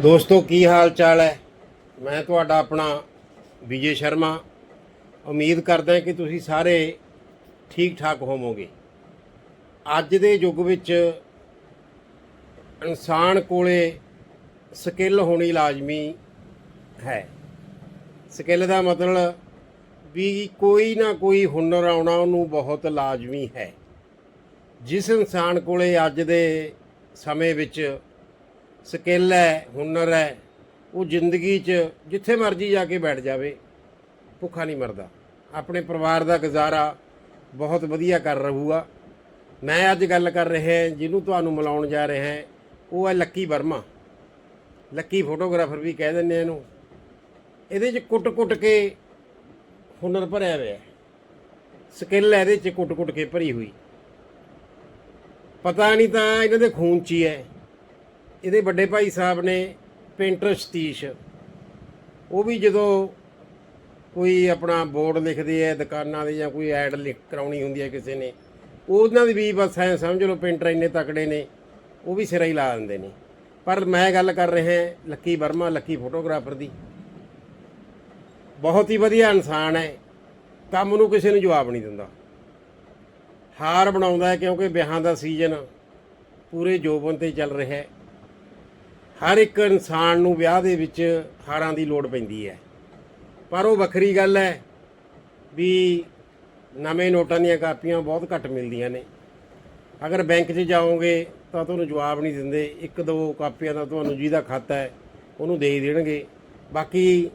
ਦੋਸਤੋ, ਕੀ ਹਾਲ ਚਾਲ ਹੈ? ਮੈਂ ਤੁਹਾਡਾ ਆਪਣਾ ਵਿਜੇ ਸ਼ਰਮਾ। ਉਮੀਦ ਕਰਦਾ ਕਿ ਤੁਸੀਂ ਸਾਰੇ ਠੀਕ ਠਾਕ ਹੋਵੋਗੇ। ਅੱਜ ਦੇ ਯੁੱਗ ਵਿੱਚ ਇਨਸਾਨ ਕੋਲੇ ਸਕਿੱਲ ਹੋਣੀ ਲਾਜ਼ਮੀ ਹੈ। ਸਕਿੱਲ ਦਾ ਮਤਲਬ ਵੀ ਕੋਈ ਨਾ ਕੋਈ ਹੁਨਰ ਆਉਣਾ ਉਹਨੂੰ ਬਹੁਤ ਲਾਜ਼ਮੀ ਹੈ। ਜਿਸ ਇਨਸਾਨ ਕੋਲੇ ਅੱਜ ਦੇ ਸਮੇਂ ਵਿੱਚ ਸਕਿੱਲ ਹੈ, ਹੁਨਰ ਹੈ, ਉਹ ਜ਼ਿੰਦਗੀ 'ਚ ਜਿੱਥੇ ਮਰਜ਼ੀ ਜਾ ਕੇ ਬੈਠ ਜਾਵੇ, ਭੁੱਖਾ ਨਹੀਂ ਮਰਦਾ। ਆਪਣੇ ਪਰਿਵਾਰ ਦਾ ਗੁਜ਼ਾਰਾ ਬਹੁਤ ਵਧੀਆ ਕਰ ਰਹੂਗਾ। ਮੈਂ ਅੱਜ ਗੱਲ ਕਰ ਰਿਹਾ, ਜਿਹਨੂੰ ਤੁਹਾਨੂੰ ਮਿਲਾਉਣ ਜਾ ਰਿਹਾ ਹਾਂ ਉਹ ਹੈ ਲੱਕੀ ਵਰਮਾ। ਲੱਕੀ ਫੋਟੋਗ੍ਰਾਫਰ ਵੀ ਕਹਿ ਦਿੰਦੇ ਆ ਇਹਨੂੰ। ਇਹਦੇ 'ਚ ਕੁੱਟ-ਕੁੱਟ ਕੇ ਹੁਨਰ ਭਰਿਆ ਹੋਇਆ ਸਕਿੱਲ ਇਹਦੇ 'ਚ ਕੁੱਟ-ਕੁੱਟ ਕੇ ਭਰੀ ਹੋਈ। ਪਤਾ ਨਹੀਂ ਤਾਂ ਇਹਨਾਂ ਦੇ ਖੂਨ 'ਚ ਹੀ ਹੈ। ਇਹਦੇ ਵੱਡੇ ਭਾਈ ਸਾਹਿਬ ਨੇ ਪੇਂਟਰ ਸਤੀਸ਼। ਉਹ ਵੀ ਜਦੋਂ ਕੋਈ ਆਪਣਾ ਬੋਰਡ ਲਿਖਦੇ ਆ, ਦੁਕਾਨਾਂ ਦੇ ਜਾਂ ਕੋਈ ਐਡ ਲਿਖ ਕਰਾਉਣੀ ਹੁੰਦੀ ਹੈ ਕਿਸੇ ਨੇ, ਉਹਨਾਂ ਦੀ ਵੀ ਬਸ ਐ ਸਮਝ ਲਓ ਪੇਂਟਰ ਇੰਨੇ ਤਕੜੇ ਨੇ, ਉਹ ਵੀ ਸਿਰਾ ਹੀ ਲਾ ਦਿੰਦੇ ਨੇ। ਪਰ ਮੈਂ ਗੱਲ ਕਰ ਰਿਹਾ ਲੱਕੀ ਵਰਮਾ, ਲੱਕੀ ਫੋਟੋਗ੍ਰਾਫਰ ਦੀ। ਬਹੁਤ ਹੀ ਵਧੀਆ ਇਨਸਾਨ ਹੈ, ਕੰਮ ਨੂੰ ਕਿਸੇ ਨੂੰ ਜਵਾਬ ਨਹੀਂ ਦਿੰਦਾ। ਹਾਰ ਬਣਾਉਂਦਾ ਕਿਉਂਕਿ ਵਿਆਹਾਂ ਦਾ ਸੀਜ਼ਨ ਪੂਰੇ ਜੋਬਨ ਤੇ ਚੱਲ ਰਿਹਾ ਹੈ। ਹਰ ਇੱਕ ਇਨਸਾਨ ਨੂੰ ਵਿਆਹ ਦੇ ਵਿੱਚ ਹਾਰਾਂ ਦੀ ਲੋੜ ਪੈਂਦੀ ਹੈ। ਪਰ ਉਹ ਵੱਖਰੀ ਗੱਲ ਹੈ ਵੀ ਨਵੇਂ ਨੋਟਾਂ ਦੀਆਂ ਕਾਪੀਆਂ ਬਹੁਤ ਘੱਟ ਮਿਲਦੀਆਂ ਨੇ। ਅਗਰ ਬੈਂਕ 'ਚ ਜਾਓਗੇ ਤਾਂ ਤੁਹਾਨੂੰ ਜਵਾਬ ਨਹੀਂ ਦਿੰਦੇ। ਇੱਕ ਦੋ ਕਾਪੀਆਂ ਦਾ ਤੁਹਾਨੂੰ ਜਿਹਦਾ ਖਾਤਾ ਹੈ, ਉਹਨੂੰ ਦੇ ਦੇਣਗੇ। ਬਾਕੀ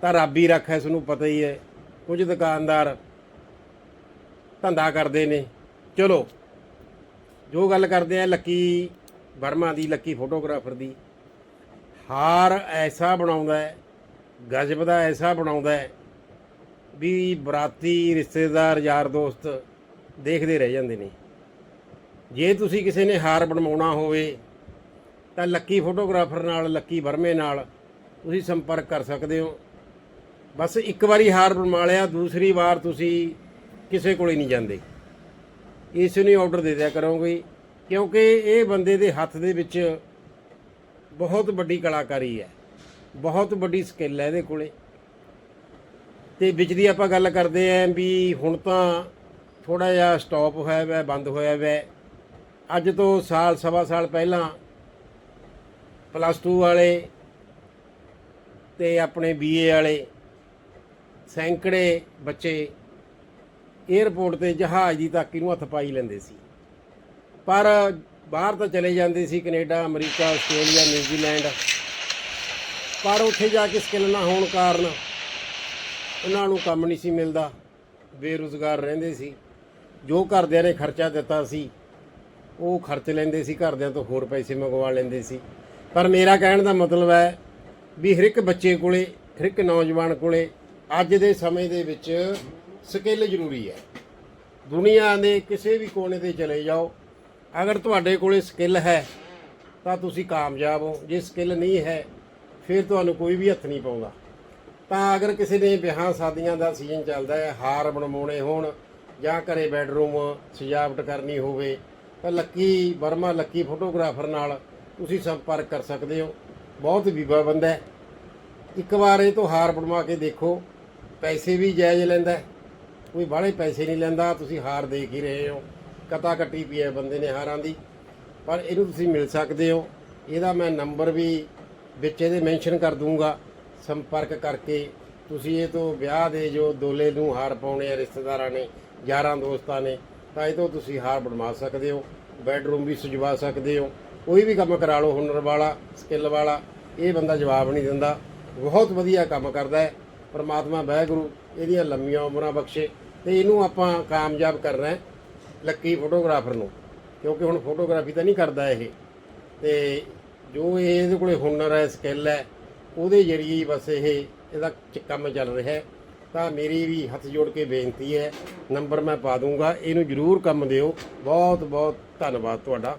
ਤਾਂ ਰੱਬ ਹੀ ਰੱਖਾ ਇਸ ਨੂੰ ਪਤਾ ਹੀ ਹੈ। ਕੁਝ ਦੁਕਾਨਦਾਰ ਧੰਦਾ ਕਰਦੇ ਨੇ। ਚਲੋ, ਜੋ ਗੱਲ ਕਰਦੇ ਆ, ਲੱਕੀ ਵਰਮਾ ਦੀ, ਲੱਕੀ ਫੋਟੋਗ੍ਰਾਫਰ ਦੀ। ਹਾਰ ਐਸਾ ਬਣਾਉਂਦਾ ਹੈ, ਗਜਬ ਦਾ ਐਸਾ ਬਣਾਉਂਦਾ ਹੈ, ਵੀ ਬਰਾਤੀ ਰਿਸ਼ਤੇਦਾਰ ਯਾਰ ਦੋਸਤ ਦੇਖਦੇ ਰਹਿ ਜਾਂਦੇ ਨੇ। ਜੇ ਤੁਸੀਂ ਕਿਸੇ ਨੇ ਹਾਰ ਬਣਵਾਉਣਾ ਹੋਵੇ, ਤਾਂ ਲੱਕੀ ਫੋਟੋਗ੍ਰਾਫਰ ਨਾਲ, ਲੱਕੀ ਵਰਮੇ ਨਾਲ ਤੁਸੀਂ ਸੰਪਰਕ ਕਰ ਸਕਦੇ ਹੋ। ਬਸ ਇੱਕ ਵਾਰੀ ਹਾਰ ਬਣਵਾ ਲਿਆ, ਦੂਸਰੀ ਵਾਰ ਤੁਸੀਂ ਕਿਸੇ ਕੋਲੇ ਨਹੀਂ ਜਾਂਦੇ। ਇਸ ਨੂੰ ਆਰਡਰ ਦੇ ਦਿਆ ਕਰੋਗੇ, ਕਿਉਂਕਿ ਇਹ ਬੰਦੇ ਦੇ ਹੱਥ ਦੇ ਵਿੱਚ ਬਹੁਤ ਵੱਡੀ ਕਲਾਕਾਰੀ ਹੈ। ਬਹੁਤ ਵੱਡੀ ਸਕਿੱਲ ਹੈ ਇਹਦੇ ਕੋਲੇ। ਤੇ ਵਿੱਚ ਦੀ ਆਪਾਂ ਗੱਲ ਕਰਦੇ ਆਂ ਵੀ ਹੁਣ ਤਾਂ ਥੋੜਾ ਜਿਹਾ ਸਟਾਪ ਹੋਇਆ ਵੈ, ਬੰਦ ਹੋਇਆ ਵੈ। ਅੱਜ ਤੋਂ ਸਾਲ, ਸਵਾ ਸਾਲ ਪਹਿਲਾਂ ਪਲੱਸ 2 ਵਾਲੇ ਤੇ ਆਪਣੇ ਬੀਏ ਵਾਲੇ ਸੈਂਕੜੇ ਬੱਚੇ 에ਅਰਪੋਰਟ ਤੇ ਜਹਾਜ਼ ਦੀ ਤਾਕੀ ਨੂੰ ਹੱਥ ਪਾਈ ਲੈਂਦੇ ਸੀ। ਪਰ ਬਾਹਰ ਤਾਂ ਚਲੇ ਜਾਂਦੇ ਸੀ Canada, America, Australia, New Zealand. ਪਰ ਉੱਥੇ ਜਾ ਕੇ ਸਕਿੱਲ ਨਾ ਹੋਣ ਕਾਰਨ ਉਹਨਾਂ ਨੂੰ ਕੰਮ ਨਹੀਂ ਸੀ ਮਿਲਦਾ। ਬੇਰੁਜ਼ਗਾਰ ਰਹਿੰਦੇ ਸੀ। ਜੋ ਘਰਦਿਆਂ ਨੇ ਖਰਚਾ ਦਿੱਤਾ ਸੀ, ਉਹ ਖਰਚ ਲੈਂਦੇ ਸੀ, ਘਰਦਿਆਂ ਤੋਂ ਹੋਰ ਪੈਸੇ ਮੰਗਵਾ ਲੈਂਦੇ ਸੀ। ਪਰ ਮੇਰਾ ਕਹਿਣ ਦਾ ਮਤਲਬ ਹੈ ਵੀ ਹਰ ਇੱਕ ਬੱਚੇ ਕੋਲੇ, ਹਰ ਇੱਕ ਨੌਜਵਾਨ ਕੋਲੇ ਅੱਜ ਦੇ ਸਮੇਂ ਦੇ ਵਿੱਚ ਸਕਿੱਲ ਜ਼ਰੂਰੀ ਹੈ। ਦੁਨੀਆ ਦੇ ਕਿਸੇ ਵੀ ਕੋਨੇ ਤੇ ਚਲੇ ਜਾਓ ਅਗਰ ਤੁਹਾਡੇ ਕੋਲੇ ਸਕਿੱਲ ਹੈ, ਤਾਂ ਤੁਸੀਂ ਕਾਮਯਾਬ ਹੋ। ਜੇ ਸਕਿੱਲ ਨਹੀਂ ਹੈ, ਫਿਰ ਤੁਹਾਨੂੰ ਕੋਈ ਵੀ ਹੱਥ ਨਹੀਂ ਪਾਉਂਦਾ। ਤਾਂ ਅਗਰ ਕਿਸੇ ਨੇ ਵਿਆਹਾਂ ਸ਼ਾਦੀਆਂ ਦਾ ਸੀਜ਼ਨ ਚੱਲਦਾ ਹੈ, ਹਾਰ ਬਣਵਾਉਣੇ ਹੋਣ ਜਾਂ ਘਰੇ ਬੈੱਡਰੂਮ ਸਜਾਵਟ ਕਰਨੀ ਹੋਵੇ, ਤਾਂ ਲੱਕੀ ਵਰਮਾ ਲੱਕੀ ਫੋਟੋਗ੍ਰਾਫਰ ਨਾਲ ਤੁਸੀਂ ਸੰਪਰਕ ਕਰ ਸਕਦੇ ਹੋ। ਬਹੁਤ ਬੀਬਾ ਬੰਦਾ ਹੈ। ਇੱਕ ਵਾਰ ਇਹ ਤੋਂ ਹਾਰ ਬਣਵਾ ਕੇ ਦੇਖੋ, ਪੈਸੇ ਵੀ ਜਾਇਜ਼ ਲੈਂਦਾ ਕੋਈ ਬਾਹਲੇ ਪੈਸੇ ਨਹੀਂ ਲੈਂਦਾ, ਤੁਸੀਂ ਹਾਰ ਦੇਖ ਹੀ ਰਹੇ ਹੋ। ਕਤਾ ਕੱਟੀ ਪਈ ਹੈ ਬੰਦੇ ਨੇ ਹਾਰਾਂ ਦੀ। ਪਰ ਇਹਨੂੰ ਤੁਸੀਂ ਮਿਲ ਸਕਦੇ ਹੋ। ਇਹਦਾ ਮੈਂ ਨੰਬਰ ਵੀ ਵਿੱਚ ਇਹਦੇ ਮੈਂਸ਼ਨ ਕਰ ਦੂੰਗਾ। ਸੰਪਰਕ ਕਰਕੇ ਤੁਸੀਂ ਇਹ ਤੋਂ ਵਿਆਹ ਦੇ ਜੋ ਦੋਲੇ ਨੂੰ ਹਾਰ ਪਾਉਣੇ ਆ, ਰਿਸ਼ਤੇਦਾਰਾਂ ਨੇ, ਯਾਰਾਂ ਦੋਸਤਾਂ ਨੇ, ਤਾਂ ਇਹ ਤੋਂ ਤੁਸੀਂ ਹਾਰ ਬਣਵਾ ਸਕਦੇ ਹੋ। ਬੈਡਰੂਮ ਵੀ ਸਜਵਾ ਸਕਦੇ ਹੋ। ਕੋਈ ਵੀ ਕੰਮ ਕਰਾ ਲਓ, ਹੁਨਰ ਵਾਲਾ, ਸਕਿੱਲ ਵਾਲਾ, ਇਹ ਬੰਦਾ ਜਵਾਬ ਨਹੀਂ ਦਿੰਦਾ। ਬਹੁਤ ਵਧੀਆ ਕੰਮ ਕਰਦਾ ਹੈ। ਪਰਮਾਤਮਾ ਵਾਹਿਗੁਰੂ, ਇਹਦੀਆਂ ਲੰਮੀਆਂ ਉਮਰਾਂ ਬਖਸ਼ੇ ਤੇ ਇਹਨੂੰ ਆਪਾਂ ਕਾਮਯਾਬ ਕਰਨਾ ਹੈ। ਲੱਕੀ ਫੋਟੋਗ੍ਰਾਫਰ ਨੂੰ, ਕਿਉਂਕਿ ਹੁਣ ਫੋਟੋਗ੍ਰਾਫੀ ਤਾਂ ਨਹੀਂ ਕਰਦਾ ਇਹ। ਤੇ ਜੋ ਇਹ ਇਹਦੇ ਕੋਲੇ ਹੁਨਰ ਹੈ ਸਕਿੱਲ ਹੈ, ਉਹਦੇ ਜ਼ਰੀਏ ਬਸ ਇਹ, ਇਹਦਾ ਕੰਮ ਚੱਲ ਰਿਹਾ ਹੈ। ਤਾਂ ਮੇਰੀ ਵੀ ਹੱਥ ਜੋੜ ਕੇ ਬੇਨਤੀ ਹੈ, ਨੰਬਰ ਮੈਂ ਪਾ ਦੂੰਗਾ, ਇਹਨੂੰ ਜਰੂਰ ਕੰਮ ਦਿਓ। ਬਹੁਤ ਬਹੁਤ ਧੰਨਵਾਦ ਤੁਹਾਡਾ।